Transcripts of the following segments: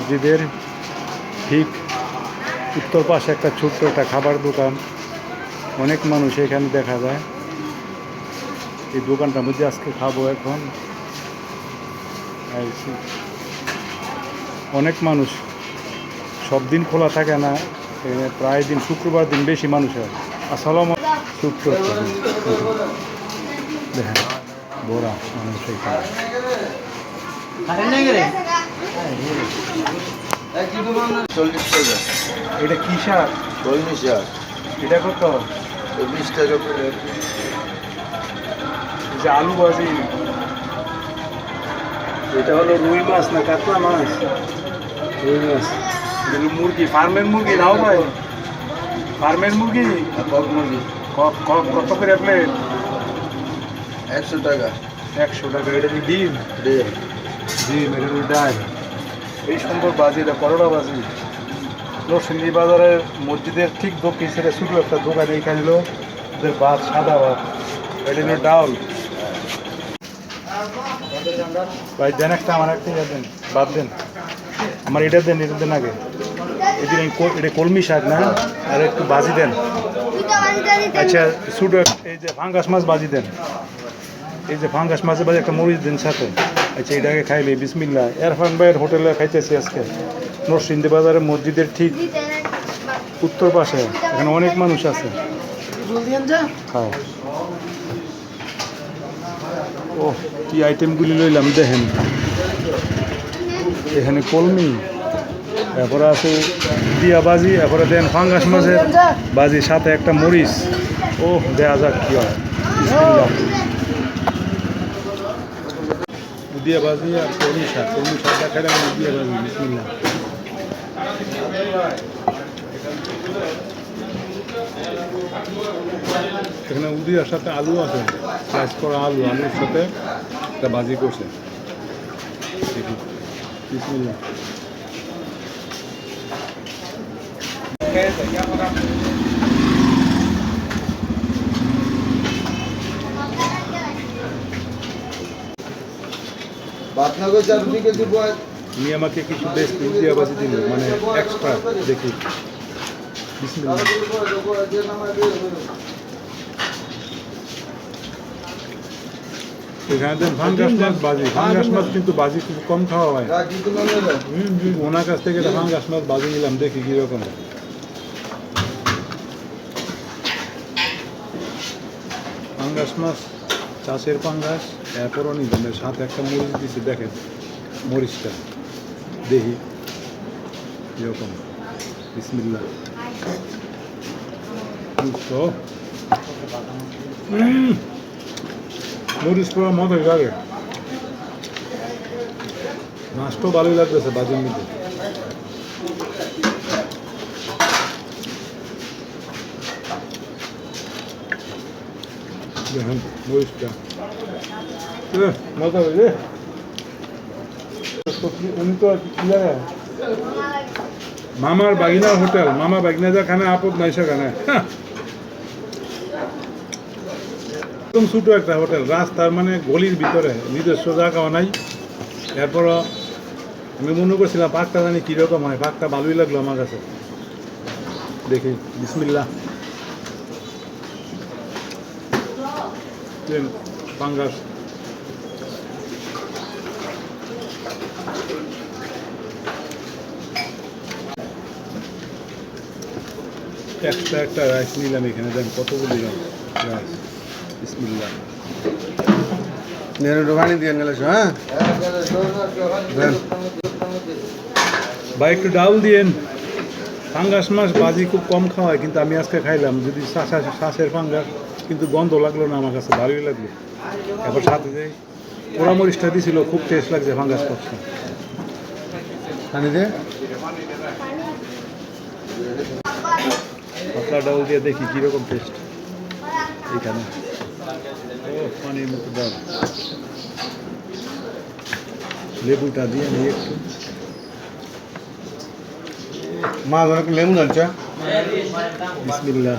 মসজিদের ঠিক উত্তর পাশে একটা ছোট্ট একটা খাবার দোকান। অনেক মানুষ এখানে দেখা যায়। এই দোকানটার মধ্যে আজকে খাব এখন। অনেক মানুষ, সব দিন খোলা থাকে না প্রায় দিন শুক্রবার দিন বেশি মানুষ হয়। আসসালাম শুক্র দেখেন, বড়া মানুষ এখানে। চল্লিশ টাকা এটা কি শাক? চল্লিশ হাজার এটা কত? চল্লিশ টাকা করে যে আলু ভাজি। এটা হলো রুই মাছ না কাতলা মাছ? রুই মাছ। মুরগি ফার্মের মুরগি নাও ভাই। ফার্মের মুরগি? কক মুরগি। ক- ক- কত করে প্লেট একশো টাকা। একশো টাকা এটা কি ডিম? ডিম। এটা হলো ডাল এই সুন্দর বাজি, এটা করোনা বাজি। নরসিংদী বাজারের মসজিদের ঠিক দক্ষিণ সাইডে ছোটো একটা দোকান এইখানে হলো, ওদের ভাত, সাদা ভাত। এটা হলো ডাউল। ভাই, দেন একটা, আমার একটা ইয়ে দেন, বাদ দেন। আমার এটা দেন এটা দেন আগে। এদিন এটা কলমি শাক না? আর একটু বাজি দেন। আচ্ছা ছোটো এই যে ফাঙ্গাস মাছ বাজি দেন। এই যে ফাঙ্গাস মাছের বাজি, একটা মরিচ দেন সাথে। আচ্ছা এটাকে খাইলে বিসমিল্লা এরফান ভাইয়ের হোটেলে খাইতেছি আজকে। নরসিংদী বাজারের মসজিদের ঠিক উত্তর পাশে। এখানে অনেক মানুষ আছে। ও কি আইটেমগুলি লইলাম, দেখেন। এখানে কলমি, এরপরে আছে দিয়া বাজি, এরপরে দেন ফাঙ্গাস মাছের বাজি, সাথে একটা মরিচ। ও দেয়া যাক কি হয়। উদিয়া বাজি আর কলমি শাক, কলমি শাকটা বিসমিল্লা এখানে উদিয়ার সাথে আলু আছে স্লাইস করা আলু, আলুর সাথে একটা বাজি করছে। বিসমিল্লা উনি আমাকে কিছু বেশ বাজি দিল মানে এক্সট্রা দেখি। এখানে দেন ফাঙ্গাস মাছ বাজি। ফাঙ্গাস মাছ কিন্তু বাজি খুব কম খাওয়া হয়। ওনার কাছ থেকে ফাঙ্গাস মাছ বাজি নিলাম দেখি কীরকম ফাঙ্গাস মাছ চাষের ফাঙ্গাস। এরপরও নিলাম এর সাথে একটা মরিচ দিছি, দেখেন, মরিচটা, দেহি, এরকম বিসমিল্লা মরিচ পুরো মজাই লাগে। মাছটাও ভালোই লাগতেছে বাজির মধ্যে। দেখেন মরিচটা এহ, মজা হয়েছে উনি তো কি জায়গায় মামার বাগিনার হোটেল মামা বাগিনা যা খানা আপদ নাই সেখানে হ্যাঁ। একদম ছোটো একটা হোটেল রাস্তার মানে গলির ভিতরে নিজস্ব জায়গাও নাই। এরপর আমি মনে করছিলাম পাকটা জানি কীরকম হয় পাকটা ভালোই লাগল আমার কাছে। দেখি বিসমিল্লা দেন, পাঙ্গাস একটা একটা রাইস নিলাম এখানে দেন কতগুলো নিলাম রাইস বিসমিল্লা నేను రువాణి తీయండి হ্যাঁ ভাই একটু ডাউল দিয়েন ফাঙ্গাস মাছ বাজি খুব কম খাওয়ায় কিন্তু আমি আজকে খাইলাম যদি শ্বাসা- শ্বাসের ফাঙ্গাস কিন্তু গন্ধ লাগল না, আমার কাছে ভালোই লাগল। এবার সাথে যে পোড়া মরিচটা দিছিল, খুব টেস্ট লাগছে ফাঙ্গাস করছে। পানি দে। পাতলা ডাউল দিয়ে দেখি কীরকম টেস্ট এইখানে। ও, পানির মতো ডাল। লেবুটা দিয়ে নিই একটু। মা লেমু জানছে বিসমিল্লা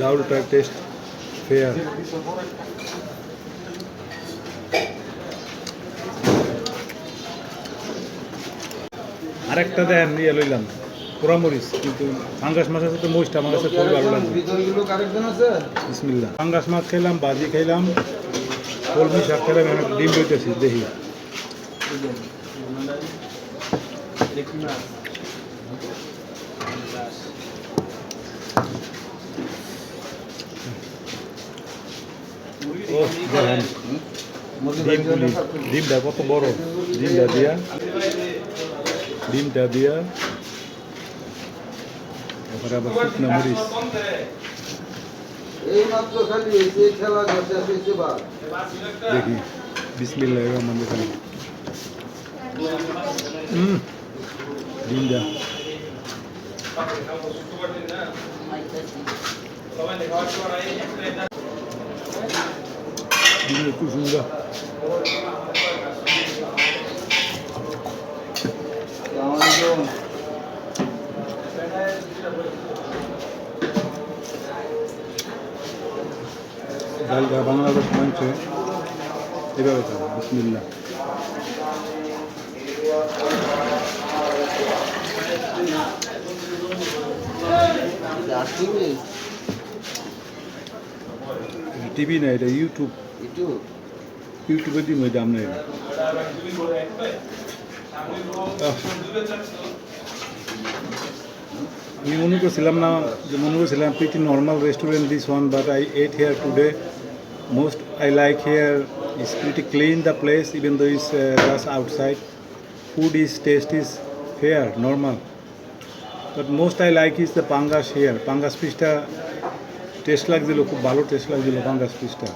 ডাউলটার টেস্ট ফেয়ার আরেকটা দেন, নিয়ে লইলাম। পোড়ামরিচ কিন্তু ফাঙ্গাস মাছের সাথে মরিচটা আমার কাছে খুবই ভালো আছে বিসমিল্লা ফাঙ্গাস মাছ খেলাম, বাজি খাইলাম কলমি শাক খেলাম ডিম লইতেছি, দেখি। ও দেখেন ডিমগুলি ডিমটা কত বড় ডিমটা দিয়া ডিমটা দিয়া তারপরে আবার শুকনো মরিচ এই মাত্র খালি এই খেলা করছে এসে বা দেখি বিসমিল্লাহ রহমান রহিম Mm. Linda. Bin dokuz yüzünde. Gel bana da şey- dokumançı. Evet, bismillah. বিসমিল্লাহ আসছিবি টিভি না এটা ইউটিউব একটু ইউটিউবে দিন ওই দাম নেই আমি মনে করছিলাম না যে মনে করছিলাম pretty normal restaurant this one but I ate here today most I like here is pretty clean the place even though is just outside food is taste is fair normal but most I like is the pangas here pangas পিসটা test লাগছিল খুব ভালো test লাগছিল পাঙ্গাস পিসটা